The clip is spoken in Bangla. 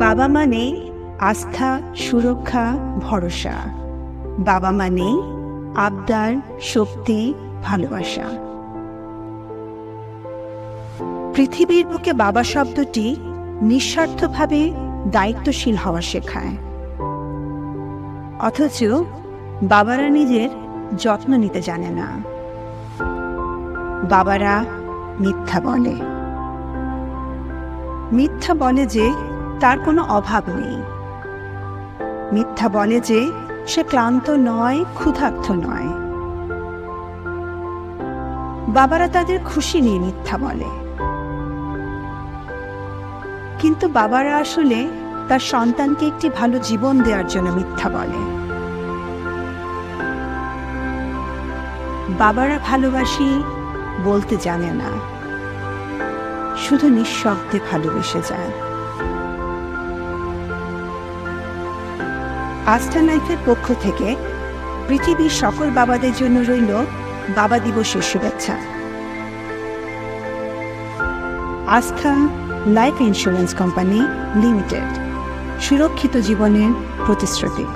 বাবা মানে আস্থা, সুরক্ষা, ভরসা। বাবা মানে আবদার, শক্তি, ভালোবাসা। পৃথিবীর বুকে বাবা শব্দটি নিঃস্বার্থভাবে দায়িত্বশীল হওয়া শেখায়। অথচ বাবারা নিজের যত্ন নিতে জানে না। বাবারা মিথ্যা বলে। মিথ্যা বলে যে তার কোনো অভাব নেই। মিথ্যা বলে যে সে ক্লান্ত নয়, ক্ষুধার্ত নয়। বাবারা তাদের খুশি নিয়ে মিথ্যা বলে। কিন্তু বাবারা আসলে তার সন্তানকে একটি ভালো জীবন দেওয়ার জন্য মিথ্যা বলে। বাবারা ভালোবাসি বলতে জানে না। শুধু নিঃশব্দে ভালোবেসে যায়। আস্থা লাইফের পক্ষ থেকে পৃথিবীর সকল বাবাদের জন্য রইল বাবা দিবসের শুভেচ্ছা। আস্থা লাইফ ইন্স্যুরেন্স কোম্পানি লিমিটেড, সুরক্ষিত জীবনের প্রতিশ্রুতি।